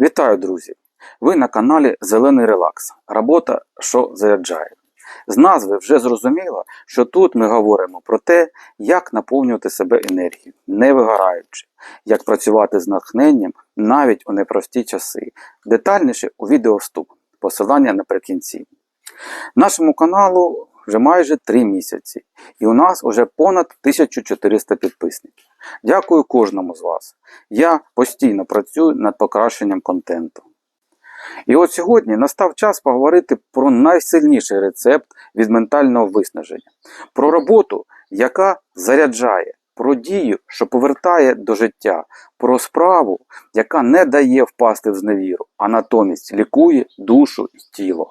Вітаю, друзі! Ви на каналі Зелений Релакс. Робота, що заряджає. З назви вже зрозуміло, що тут ми говоримо про те, як наповнювати себе енергією, не вигораючи, як працювати з натхненням навіть у непрості часи. Детальніше у відео вступ. Посилання наприкінці. Нашому каналу вже майже 3 місяці, і у нас вже понад 1400 підписників. Дякую кожному з вас. Я постійно працюю над покращенням контенту. І от сьогодні настав час поговорити про найсильніший рецепт від ментального виснаження, про роботу, яка заряджає, про дію, що повертає до життя, про справу, яка не дає впасти в зневіру, а натомість лікує душу і тіло.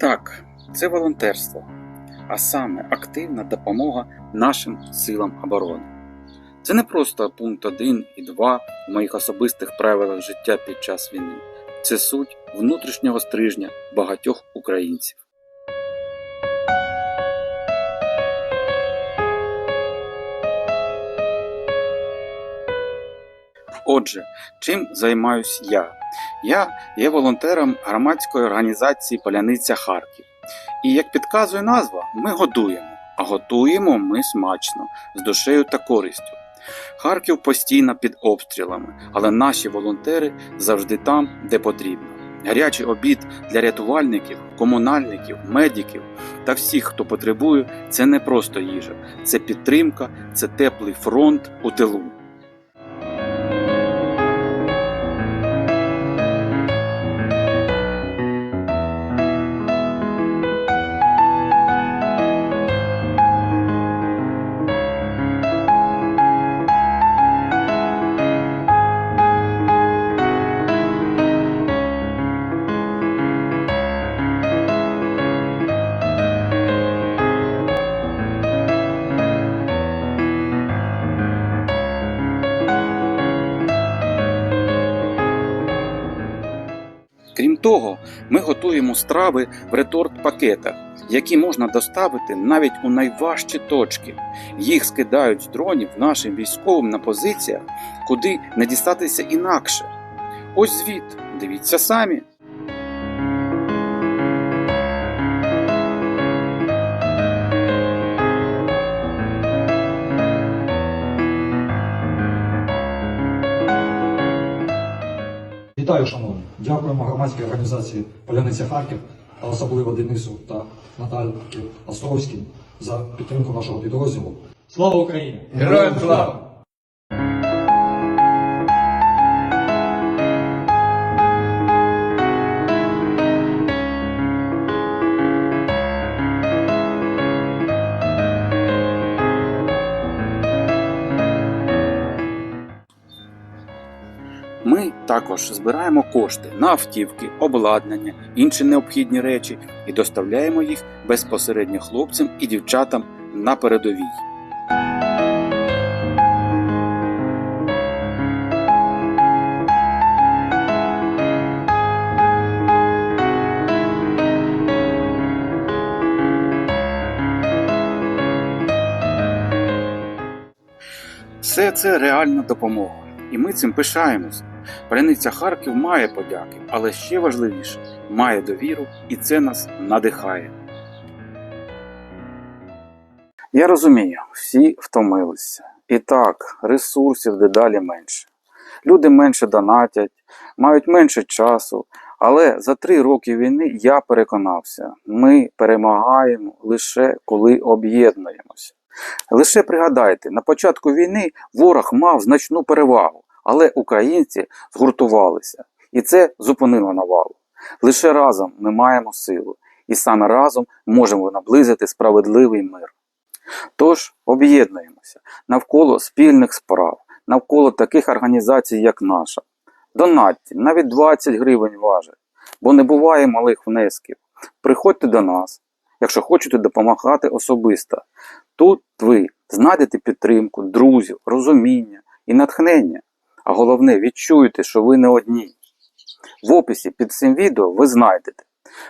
Так, це волонтерство, а саме активна допомога нашим силам оборони. Це не просто пункт 1 і 2 в моїх особистих правилах життя під час війни. Це суть внутрішнього стрижня багатьох українців. Отже, чим займаюсь я? Я є волонтером громадської організації Поляниця Харків. І як підказує назва, ми годуємо. А готуємо ми смачно, з душею та користю. Харків постійно під обстрілами, але наші волонтери завжди там, де потрібно. Гарячий обід для рятувальників, комунальників, медиків та всіх, хто потребує, це не просто їжа, це підтримка, це теплий фронт у тилу. Того, ми готуємо страви в реторт-пакетах, які можна доставити навіть у найважчі точки. Їх скидають з дронів нашим військовим на позиціях, куди не дістатися інакше. Ось звіт, дивіться самі. Вітаю, шановні! Дякуємо громадській організації Поляниця Харків, та особливо Денису та Наталі Островській за підтримку нашого підрозділу. Слава Україні! Героям слава! Також збираємо кошти на автівки, обладнання, інші необхідні речі і доставляємо їх безпосередньо хлопцям і дівчатам на передовій. Все це реальна допомога, і ми цим пишаємося. Паляниця Харків має подяки, але ще важливіше має довіру, і це нас надихає. Я розумію, всі втомилися. І так, ресурсів дедалі менше. Люди менше донатять, мають менше часу. Але за три роки війни я переконався, ми перемагаємо лише коли об'єднуємося. Лише пригадайте, на початку війни ворог мав значну перевагу, але українці згуртувалися, і це зупинило навалу. Лише разом ми маємо силу, і саме разом можемо наблизити справедливий мир. Тож об'єднуємося навколо спільних справ, навколо таких організацій, як наша. Донатьте, навіть 20 гривень важить, бо не буває малих внесків. Приходьте до нас, якщо хочете допомагати особисто. Тут ви знайдете підтримку, друзів, розуміння і натхнення. А головне, відчуєте, що ви не одні. В описі під цим відео ви знайдете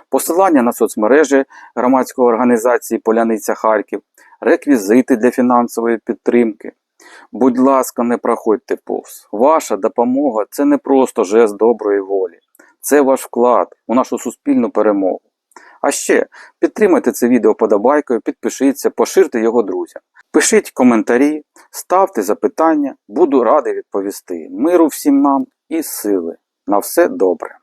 посилання на соцмережі громадської організації Поляниця Харків, реквізити для фінансової підтримки. Будь ласка, не проходьте повз. Ваша допомога це не просто жест доброї волі, це ваш вклад у нашу суспільну перемогу. А ще підтримайте це відео подобайкою, підпишіться, поширте його друзям. Пишіть коментарі, ставте запитання, буду радий відповісти. Миру всім нам і сили. На все добре.